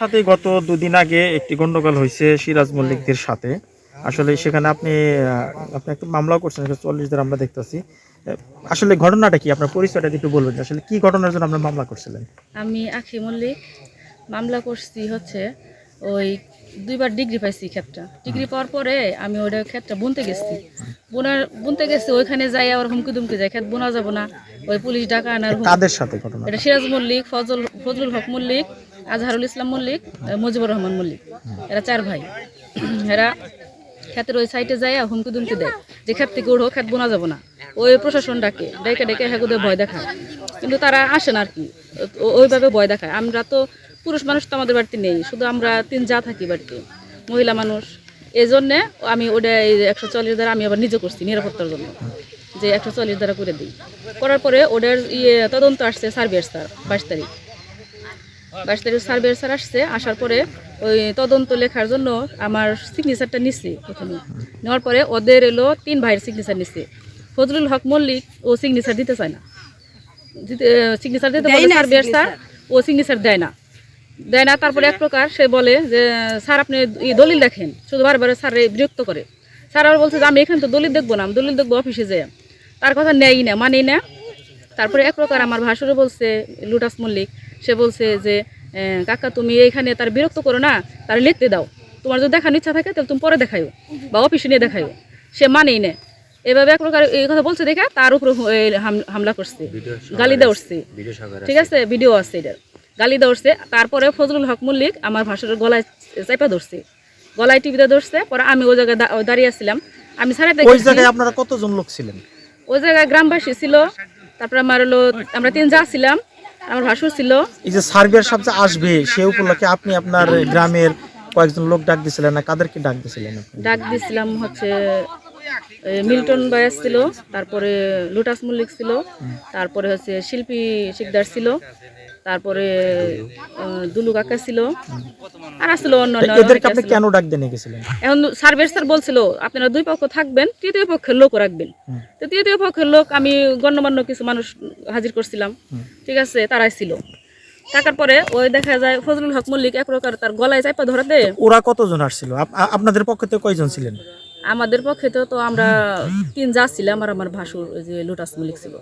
সাথে গত দুদিন আগে একটি গন্ডগোল হয়েছে সিরাজ মল্লিকদের সাথে। আসলে সেখানে আপনি আপনি একটা মামলাও করছেন চল্লিশ দের আমরা দেখতেছি। আসলে ঘটনাটা কি? আপনার পরিচয়টা একটু বলবেন আসলে কি ঘটনার জন্য আপনার মামলা করছিলেন? আমি আখি মল্লিক মামলা করছি হচ্ছে ওই দুইবার ডিগ্রি পাইছি ক্ষেতটা। ডিগ্রি পাওয়ার পরে আমি ওইটা ক্ষেতটা বুনতে গেছি। বোনার বুনতে গেছি ওইখানে যাই আবার হুমকি দুমকি যায় ক্ষেত বোনা যাব না ওই পুলিশ ডাকা আনার সাথে ঘটনা এটা সিরাজ মল্লিক ফজল ফজলুল হক মল্লিক আজহারুল ইসলাম মল্লিক মুজিবুর রহমান মল্লিক। এরা চার ভাই। এরা ক্ষেতের ওই সাইডে যায় হুমকি দুমকি দেয়। যে ক্ষেত থেকে উঠো ক্ষেত বোনা যাব না। ওই প্রশাসন ডাকে, ডেকে ডেকে হেগুদে ভয় দেখায়। কিন্তু তারা আসে না আর কি। ওইভাবে ভয় দেখায়। আমরা তো পুরুষ মানুষ তো আমাদের বাড়িতে নেই। শুধু আমরা তিন যা থাকি বাড়িতে। মহিলা মানুষ। এই জন্যে আমি ওটা এই একশো চল্লিশ দ্বারা আমি আবার নিজে করছি নিরাপত্তার জন্য। যে একশো চল্লিশ দ্বারা করে দিই। করার পরে ওদের ইয়ে তদন্ত আসছে সার্ভিয়ার স্যার, বাইশ তারিখ। বাইশ তারিখ সার্ভিয়ার স্যার আসছে আসার পরে ওই তদন্ত লেখার জন্য আমার সিগনেচারটা নিচ্ছে প্রথমে। নেওয়ার পরে ওদের এলো তিন ভাইয়ের সিগনেচার নিচ্ছে ফজলুল হক মল্লিক ও সিগনেচার দিতে চায় না। দিতে সিগনেচার দিতে বলে সার্ভিয়ার স্যার ও সিগনেচার দেয় না। দেয় না তারপরে এক প্রকার সে বলে যে স্যার আপনি দলিল দেখেন। শুধু বারবার স্যার বিরক্ত করে। স্যার আবার বলছে যে আমি এখানে তো দলিল দেখব না আমি দলিল দেখব অফিসে যেয়ে। তার কথা নেই না মানেই না। তারপরে এক প্রকার আমার ভাসুরে বলছে লুটাস মল্লিক সে বলছে যে কাকা তুমি এইখানে তার বিরক্ত করো না তার লিখতে দাও। তোমার যদি দেখার ইচ্ছা থাকে তাহলে তুমি পরে দেখাইও বা অফিসে নিয়ে দেখাইও। সে মানেই না। এভাবে এক প্রকার এই কথা বলছে দেখে তার উপর হামলা করছে। গালি দেওয়া ঠিক আছে? ভিডিও আছে এটার। গালি দেওয়া তারপরে ফজলুল হক মল্লিক আমার ভাষার গলায় চাপা ধরছে। গলায় টিভিতে ধরছে। পরে আমি ওই জায়গায় দাঁড়িয়ে আসছিলাম আমি সারাতে ওই। জায়গায় আপনারা কতজন লোক ছিলেন? ওই জায়গায় গ্রামবাসী ছিল। তারপরে আমার হলো আমরা তিন যা ছিলাম। আমার ভাসুর ছিল। এই যে সার্বিয়ার সব যে আসবে সে উপলক্ষে আপনি আপনার গ্রামের কয়েকজন লোক ডাক দিছিলেন না? কাদেরকে ডাক দিছিলেন ডাক দিছিলাম হচ্ছে মিল্টন বায়াস ছিল তারপরে লুটাস মল্লিক ছিল তারপরে হচ্ছে শিল্পী শিকদার ছিল তারপরে দুলু কাকা ছিল। আর আসছিল অন্য এদেরকে আপনি কেন ডাক দিয়ে গেছিলেন এখন সার্ভের স্যার বলছিল আপনারা দুই পক্ষ থাকবেন তৃতীয় পক্ষের লোক রাখবেন। তো তৃতীয় পক্ষের লোক আমি গণ্যমান্য কিছু মানুষ হাজির করছিলাম। ঠিক আছে তারাই ছিল। থাকার পরে ওই দেখা যায় ফজলুল হক মল্লিক এক প্রকার তার গলায় চাপা ধরাতে ওরা কতজন আসছিল? আপ- আপনাদের পক্ষ থেকে কয়জন ছিলেন? আমাদের পক্ষে তো তো আমরা তিন যা ছিলাম আর আমার ভাসুর ওই যে লোটাস মল্লিক ছিল।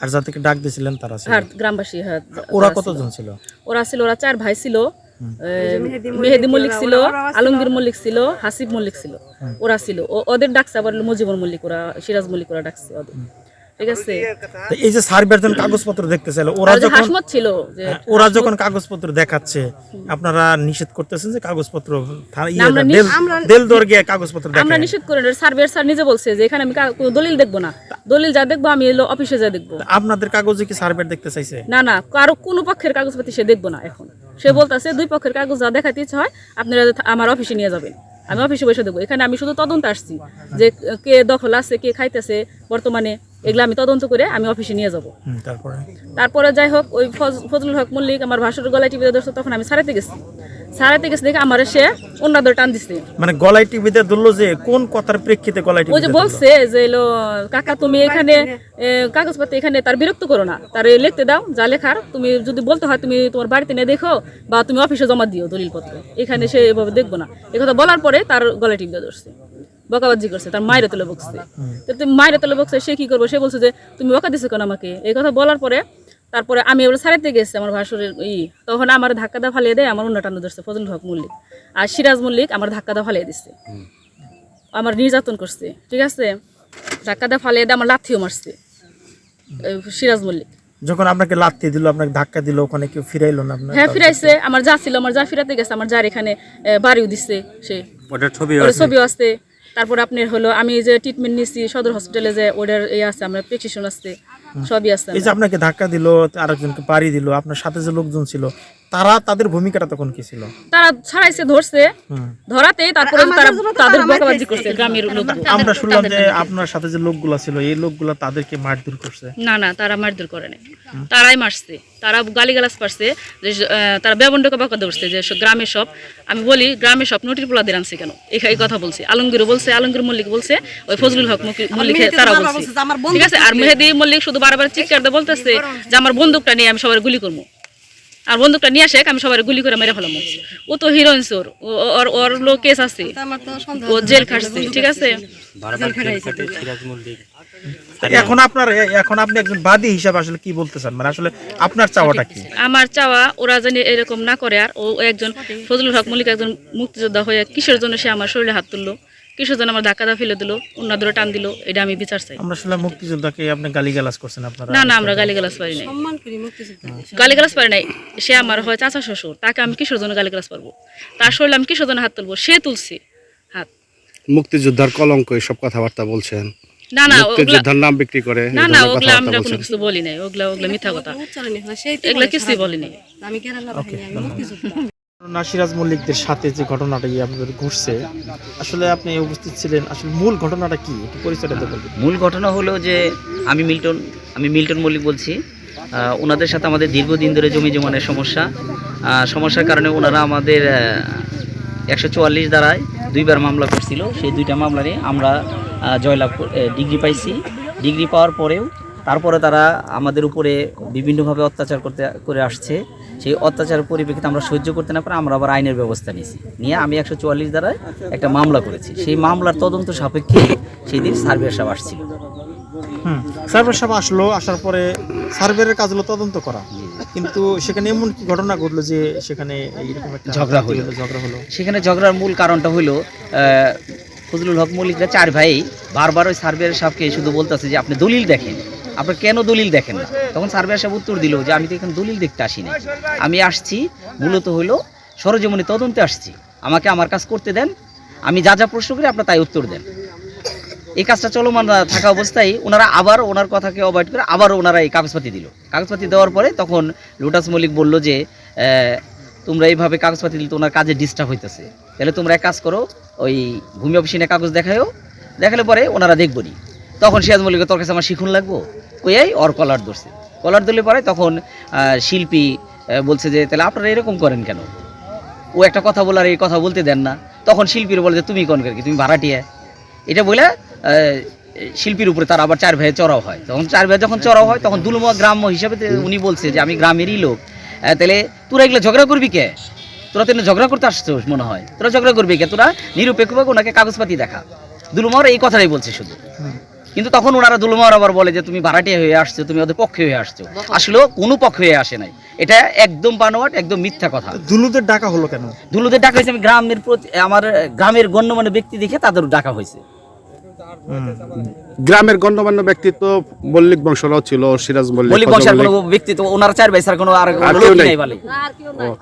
আর যাদেরকে ডাক দিয়েছিলেন তারা ছিল। আর গ্রামবাসী হ্যাঁ ওরা কতজন ছিল? ওরা ছিল ওরা চার ভাই ছিল। মেহেদি মল্লিক ছিল আলমগীর মল্লিক ছিল হাসিব মল্লিক ছিল। ওরা ছিল। ও- ওদের ডাকছে আবার মজিবর মুজিবুর মল্লিক ওরা সিরাজ মল্লিক ওরা ডাকছে ওদের। ঠিক আছে। তো এই যে যখন কাগজপত্র দেখতে চাইলো ওরা যখন ছিল ওরা যখন কাগজপত্র দেখাচ্ছে আপনারা নিষেধ করতেছেন যে কাগজপত্র ইয়ে দেল- দেল দর গিয়ে কাগজপত্র আমরা নিষেধ করে সার্ভেয়ার স্যার নিজে বলছে যে এখানে আমি কোনো দলিল দেখব না। দলিল যা দেখব আমি এলো অফিসে যা দেখব। আপনাদের কাগজে কি সার্ভেয়ার দেখতে চাইছে? না না কারও কোনো পক্ষের কাগজপাতি সে দেখব না এখন। সে বলতেছে দুই পক্ষের কাগজ যা দেখাতে ইচ্ছা হয় আপনারা আমার অফিসে নিয়ে যাবেন। আমি অফিসে বসে দেবো এখানে আমি শুধু তদন্ত আসছি যে কে দখল আছে কে খাইতেছে বর্তমানে এগুলো আমি তদন্ত করে আমি অফিসে নিয়ে যাব। তারপরে? তারপরে যাই হোক ওই ফজলুল হক মল্লিক আমার ভাসুর গলায় টিভিতে ধরছে তখন আমি সারাতে গেছি। সারাতে গেছি দেখে আমার সে অন্য ধরে টান দিচ্ছে মানে গলায় টিভিতে ধরলো যে কোন কথার প্রেক্ষিতে গলায় ওই যে বলছে যে এলো কাকা তুমি এখানে কাগজপত্র এখানে তার বিরক্ত করো না। তার লিখতে দাও যা লেখার। তুমি যদি বলতে হয় তুমি তোমার বাড়িতে নিয়ে দেখো বা তুমি অফিসে জমা দিও দলিলপত্র। এখানে সে এভাবে দেখব না। এ কথা বলার পরে তার গলায় দিয়ে ধরছে। বকাবাজি করছে তার মায়ের তলে বকছে তো তুমি মায়ের তলে বকছে সে কি করব? সে বলছে যে তুমি বকা দিছো কেন আমাকে? এই কথা বলার পরে তারপরে আমি এবার সারাতে গেছি আমার ভাসুরের ই তখন আমার ধাক্কা দা ফালিয়ে দেয় আমার অন্য টানো ধরছে ফজল হক মল্লিক। আর সিরাজ মল্লিক আমার ধাক্কা দা ফালিয়ে দিচ্ছে আমার নির্যাতন করছে ঠিক আছে? ধাক্কা দা ফালিয়ে দিয়ে আমার লাথিও মারছে সিরাজ মল্লিক। যখন আপনাকে লাত্তি দিল আপনাকে ধাক্কা দিল ওখানে কেউ ফিরাইলো না আপনার হ্যাঁ ফিরাইছে আমার যা ছিল আমার যা ফিরাতে গেছে আমার যার এখানে বাড়িও দিচ্ছে সে। ওটার ছবি ওর আছে। তারপর আপনার হলো আমি যে ট্রিটমেন্ট নিছি সদর হসপিটালে যে ওটার এ আছে আমার প্রেসক্রিপশন আছে সবই আছে এই যে আপনাকে ধাক্কা দিল আরেকজনকে পাড়ি দিল আপনার সাথে যে লোকজন ছিল তারা তাদের ভূমিকাটা তখন কি ছিল? তারা ছাড়াইছে ধরছে ধরাতে তারপরে তারা তাদের বকাবাজি করছে গ্রামের লোকগুলো। আমরা শুনলাম যে আপনার সাথে যে লোকগুলা ছিল এই লোকগুলা তাদেরকে মারধর করছে। না না তারা মারধর করে নাই। তারাই মারছে। তারা গালিগালাজ পারছে যে তারা ব্যবন্ডকে বাঁকা ধরছে যে সব গ্রামের সব। আমি বলি গ্রামের সব নটির পোলা দিয়ে আনছে কেন? এই কথা বলছে। আলমগীরও বলছে আলমগীর মল্লিক বলছে ওই ফজলুল হক মল্লিক তারা বলছে। ঠিক আছে? আর মেহেদি মল্লিক শুধু বারবার চিৎকার দিয়ে বলতেছে যে আমার বন্দুকটা নিয়ে আমি সবার গুলি করব। আর বন্দুকটা নিয়ে আসে আমি সবাই গুলি করে মেরে ফেলাম। ও তো হিরোইন চোর। ওর ওর লো কেস আছে। ও জেল খাটছে ঠিক আছে? এখন আপনার এখন আপনি একজন বাদী হিসাবে আসলে কি বলতে চান মানে আসলে আপনার চাওয়াটা কি? আমার চাওয়া ওরা জানি এরকম না করে আর ও ও একজন ফজলুল হক মল্লিক একজন মুক্তিযোদ্ধা হয়ে কিসের জন্য সে আমার শরীরে হাত তুললো? কিসের আমার ধাক্কা দা ফেলে দিল অন্য দূরে টান দিল এটা আমি বিচার চাই। আমরা আসলে মুক্তিযোদ্ধাকে আপনি গালিগালাজ করছেন আপনারা। না না আমরা গালিগালাজ পারি নাই। গালিগালাজ পারি নাই। সে আমার হয় চাচা শ্বশুর তাকে আমি কিসের জন্য গালিগালাজ পারব তার শরীরে আমি কিসের জন্য হাত তুলবো সে তুলছে হাত। মুক্তিযোদ্ধার কলঙ্ক এসব কথাবার্তা বলছেন? না না মুক্তিযোদ্ধার নাম বিক্রি করে না না ওগুলা আমরা কথাবার্তা কোনো কিছু বলি নাই ওগুলা ওগুলা মিথ্যা কথা। এগুলা কিছুই বলি নাই। আমি কেরালা বাহিনী আমি মুক্তিযোদ্ধা। নাসিরাজ মল্লিকদের সাথে যে ঘটনাটা আপনাদের ঘটছে, আসলে আপনি উপস্থিত ছিলেন। আসলে মূল ঘটনাটা কি? একটু পরিচয়টা বলবেন মূল ঘটনা হলো যে আমি মিল্টন আমি মিল্টন মল্লিক বলছি। ওনাদের সাথে আমাদের দীর্ঘদিন ধরে জমি জমানের সমস্যা। সমস্যার কারণে ওনারা আমাদের একশো চুয়াল্লিশ দ্বারায় দুইবার মামলা করছিল। সেই দুইটা মামলারে আমরা জয়লাভ ডিগ্রি পাইছি। ডিগ্রি পাওয়ার পরেও তারপরে তারা আমাদের উপরে বিভিন্নভাবে অত্যাচার করতে করে আসছে। সেই অত্যাচারের পরিপ্রেক্ষিতে আমরা সহ্য করতে না পারে আমরা আবার আইনের ব্যবস্থা নিয়েছি। নিয়ে আমি একশো চুয়াল্লিশ দ্বারায় একটা মামলা করেছি। সেই মামলার তদন্ত সাপেক্ষে সেই দিন সার্ভে সাহেব আসছিল। হুম সার্ভের সাহেব আসলো আসার পরে সার্ভের কাজ হলো তদন্ত করা। কিন্তু সেখানে এমন কি ঘটনা ঘটলো যে সেখানে এইরকম একটা ঝগড়া হলো। ঝগড়া হলো? সেখানে ঝগড়ার মূল কারণটা হলো আহ, ফজলুল হক মল্লিকরা চার ভাই বারবার ওই সার্ভেয়ার সাহেবকে শুধু বলতেছে যে আপনি দলিল দেখেন। আপনি কেন দলিল দেখেন না? তখন সার্ভে সাহেব উত্তর দিল যে আমি তো এখানে দলিল দেখতে আসিনি। আমি আসছি, মূলত হলো সরজমনি তদন্তে আসছি। আমাকে আমার কাজ করতে দেন, আমি যা যা প্রশ্ন করি আপনার তাই উত্তর দেন। এই কাজটা চলমান থাকা অবস্থায় ওনারা আবার ওনার কথাকে অ্যাভয়েড করে আবার ওনারা এই কাগজপাতি দিল। কাগজপাতি দেওয়ার পরে তখন লোটাস মল্লিক বলল যে তোমরা এইভাবে কাগজপাতি দিলে ওনার কাজে ডিস্টার্ব হইতেছে। তাহলে তোমরা এক কাজ করো, ওই ভূমি অফিসিনে কাগজ দেখায়ও। দেখালে পরে ওনারা দেখব নি তখন সিরাজ মল্লিক তোর কাছে আমার শিখুন লাগবো? কইয়াই ওর কলার ধরছে। কলার ধরলে পরে তখন শিল্পী বলছে যে, তাহলে আপনারা এরকম করেন কেন? ও একটা কথা বলার, এই কথা বলতে দেন না। তখন শিল্পীর বলে যে, তুমি কোন কি তুমি ভাড়াটিয়া? এটা বলে শিল্পীর উপরে তার আবার চার ভাইয়ে চড়াও হয়। তখন চার ভাই যখন চড়াও হয়, তখন দুলমা গ্রাম্য হিসাবে উনি বলছে যে, আমি গ্রামেরই লোক। তাহলে তোরা এগুলো ঝগড়া করবি কে? তোরা তো ঝগড়া করতে আসছো মনে হয়। তোরা ঝগড়া করবি কে? তোরা নিরপেক্ষভাবে ওনাকে কাগজপাতি দেখা। দুলুমার এই কথাটাই বলছে শুধু। কিন্তু তখন ওনারা দুলমার আবার বলে যে তুমি ভাড়াটিয়া হয়ে আসছো তুমি ওদের পক্ষে হয়ে আসছো। আসলেও কোনো পক্ষে হয়ে আসে নাই। এটা একদম বানোয়াট একদম মিথ্যা কথা। দুলুদের ডাকা হলো কেন? দুলুদের ডাকা হয়েছে আমি গ্রামের প্রতি আমার গ্রামের গণ্যমান্য ব্যক্তি দেখে তাদের ডাকা হয়েছে। গ্রামের গণ্যমান্য ব্যক্তিত্ব মল্লিক বংশরাও ছিল সিরাজ মল্লিক মল্লিক বংশের কোনো ব্যক্তিত্ব ওনার চার ভাই স্যার কোনো আর নাই? নাই বলে।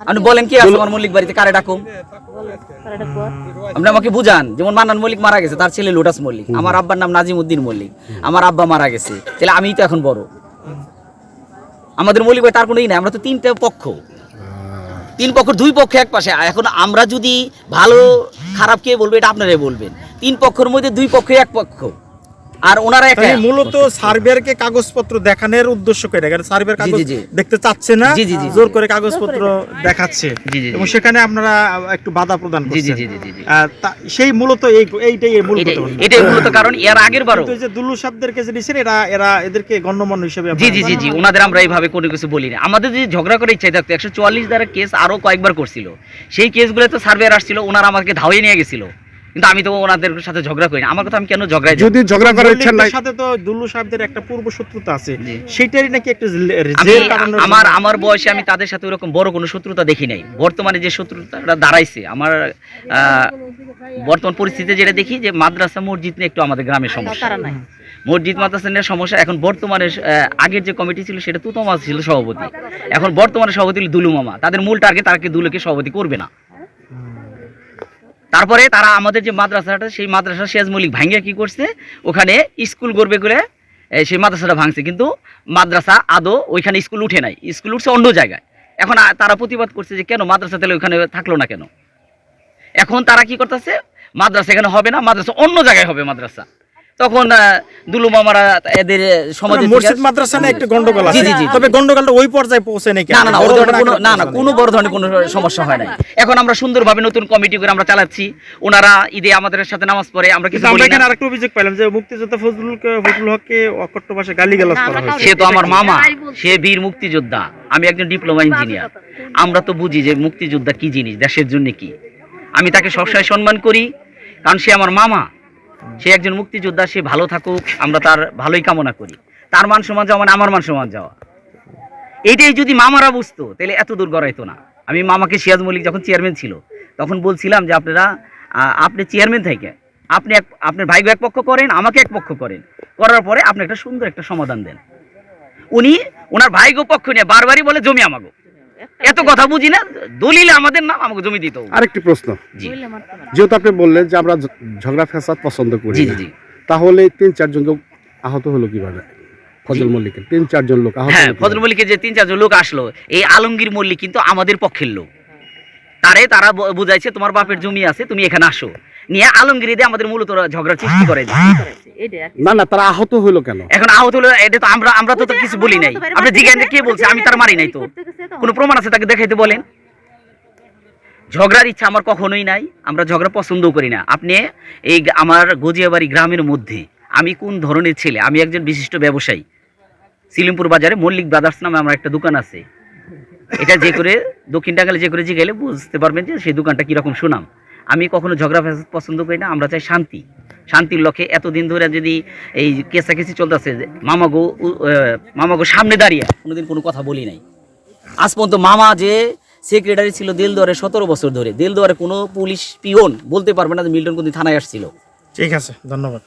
আপনি বলেন কি আছে আমার মল্লিক বাড়িতে কারে ডাকুম? আপনি আমাকে বুঝান যেমন মান্নান মল্লিক মারা গেছে তার ছেলে লোটাস মল্লিক আমার আব্বার নাম নাজিম উদ্দিন মল্লিক আমার আব্বা মারা গেছে তাহলে আমিই তো এখন বড়। আমাদের মল্লিক ভাই তার কোনো ই নাই আমরা তো তিনটে পক্ষ। তিন পক্ষ দুই পক্ষ এক পাশে এখন আমরা যদি ভালো খারাপ কে বলবে এটা আপনারাই বলবেন। তিন পক্ষের মধ্যে দুই পক্ষ এক পক্ষ। আর ওনারা এক। মূলত সার্ভেয়ারকে কাগজপত্র দেখানোর উদ্দেশ্য করে কারণ সার্ভেয়ার কাগজ। দেখতে চাচ্ছে না জোর করে কাগজপত্র দেখাচ্ছে। এবং সেখানে আপনারা একটু বাধা প্রদান করছেন। জি জি জি জি। সেই মূলত এই এইটাই এর মূল এটাই এটাই মূলত কারণ এর আগের বারও। এই যে দুলু সাহেবদেরকে যে দিচ্ছেন এরা এরা এদেরকে গণ্যমান্য হিসেবে জি জি জি জি ওনাদের আমরা এইভাবে কোনো কিছু বলি না আমাদের যে ঝগড়া করে ইচ্ছা থাকতো একশো চুয়াল্লিশ দ্বারা কেস আরও কয়েকবার করছিল। সেই কেসগুলো তো সার্ভেয়ার আসছিল ওনারা আমাকে ধাওয়ে নিয়ে গেছিল। কিন্তু আমি তো ওনাদের সাথে ঝগড়া করি না। আমার কথা আমি কেন ঝগড়ায় যাব? যদি ঝগড়া করার ইচ্ছা নাই সাথে তো দুলু সাহেবদের একটা পূর্ব শত্রুতা আছে। জি। সেইটারই নাকি একটা আমার আমার বয়সে আমি তাদের সাথে ওরকম বড় কোনো শত্রুতা দেখি নাই। বর্তমানে যে শত্রুতাটা দাঁড়াইছে আমার আহ, বর্তমান পরিস্থিতিতে যেটা দেখি যে মাদ্রাসা মসজিদ নিয়ে একটু আমাদের গ্রামের সমস্যা। মসজিদ মাদ্রাসা নিয়ে সমস্যা। এখন বর্তমানে আগের যে কমিটি ছিল সেটা তুতমা ছিল সভাপতি। এখন বর্তমানে সভাপতি দুলু মামা। তাদের মূল টার্গেট তাকে দুলুকে সভাপতি করবে না। তারপরে তারা আমাদের যে মাদ্রাসাটা, সেই মাদ্রাসা শেজ মলিক ভাঙিয়ে কি করছে? ওখানে স্কুল গড়বে করে সেই মাদ্রাসাটা ভাঙছে। কিন্তু মাদ্রাসা আদৌ ওইখানে স্কুল উঠে নাই। স্কুল উঠছে অন্য জায়গায়। এখন তারা প্রতিবাদ করছে যে কেন মাদ্রাসা তাহলে ওইখানে থাকল না কেন? এখন তারা কি করতেছে? মাদ্রাসা এখানে হবে না, মাদ্রাসা অন্য জায়গায় হবে মাদ্রাসা। তখন আহ, দুলু মামারা এদের সমাজে মসজিদ মাদ্রাসা নিয়ে একটা গন্ডগোল আছে। জি, জি। তবে গন্ডগোলটা ওই পর্যায়ে পৌঁছে নাকি না না না ওই ধরনের কোনো না না কোনো বড় ধরনের কোনো সমস্যা হয় নাই। এখন আমরা সুন্দরভাবে নতুন কমিটি করে আমরা চালাচ্ছি। ওনারা ঈদে আমাদের সাথে নামাজ পড়ে আমরা কিছু আমরা বলি এখানে না আরেকটা অভিযোগ পেলাম যে মুক্তিযোদ্ধা ফজলুল ফজলুল হককে অকট্ট ভাষায় গালি গালাজ করা হয়েছে। সে তো আমার মামা সে বীর মুক্তিযোদ্ধা। আমি একজন ডিপ্লোমা ইঞ্জিনিয়ার আমরা তো বুঝি যে মুক্তিযোদ্ধা কি জিনিস দেশের জন্য কি। আমি তাকে সবসময় সম্মান করি কারণ সে আমার মামা। সে একজন মুক্তিযোদ্ধা, সে ভালো থাকুক, আমরা তার ভালোই কামনা করি। তার মান সমান যাওয়া মানে আমার মান সমান যাওয়া। এইটাই যদি মামারা বুঝতো, তাহলে এত দূর গড়াইতো না। আমি মামাকে সিয়াজ মল্লিক যখন চেয়ারম্যান ছিল, তখন বলছিলাম যে আপনারা আপনি চেয়ারম্যান থেকে, আপনি এক, আপনার ভাইগো এক পক্ষ করেন, আমাকে এক পক্ষ করেন। করার পরে আপনি একটা সুন্দর একটা সমাধান দেন। উনি ওনার ভাইগো পক্ষ নিয়ে বারবারই বলে, জমি আমাগো। এত কথা বুঝি না দলিল আমাদের নাম আমাকে জমি দিত আরেকটি প্রশ্ন। যেহেতু আপনি বললেন যে আমরা ঝগড়া ফ্যাসাদ পছন্দ করি তাহলে তিন চারজনকে লোক আহত হলো কীভাবে? ফজল মল্লিকের। তিন চারজন লোক আহত হ্যাঁ ফজল মল্লিকের যে তিন চারজন লোক আসলো এই আলমগীর মল্লিক কিন্তু আমাদের পক্ষের লোক। তারে তারা বুঝাইছে তোমার বাপের জমি আছে তুমি এখানে আসো। নিয়ে আলমগীর দিয়ে আমাদের মূলত ঝগড়ার সৃষ্টি করে না না তারা আহত হলো কেন? এখন আহত হলো এটা তো আমরা আমরা তো তো কিছু বলি নাই। আপনি জিজ্ঞাসা কে বলছে আমি তার মারি নাই তো। কোনো প্রমাণ আছে তাকে দেখাইতে বলেন? ঝগড়ার ইচ্ছা আমার কখনোই নাই আমরা ঝগড়া পছন্দও করি না। আপনি এই আমার গজিয়াবাড়ি গ্রামের মধ্যে আমি কোন ধরনের ছেলে? আমি একজন বিশিষ্ট ব্যবসায়ী। সিলিমপুর বাজারে মল্লিক ব্রাদার্স নামে আমার একটা দোকান আছে। এটা যে করে দক্ষিণ টাঙ্গালে যে করে যে গেলে বুঝতে পারবেন যে সেই দোকানটা কীরকম সুনাম। আমি কখনো ঝগড়া ফেসাদ পছন্দ করি না, আমরা চাই শান্তি। শান্তির লক্ষ্যে এতদিন ধরে যদি এই কেসাকেসি চলতেছে মামাগো মামাগো সামনে দাঁড়িয়ে, কোনোদিন কোনো কথা বলি নাই। আজ পর্যন্ত মামা যে সেক্রেটারি ছিল দেলদুয়ারে সতেরো বছর ধরে, দেলদুয়ারে কোনো পুলিশ পিওন বলতে পারবে না যে মিল্টন কোনদিন থানায় আসছিল। ঠিক আছে, ধন্যবাদ।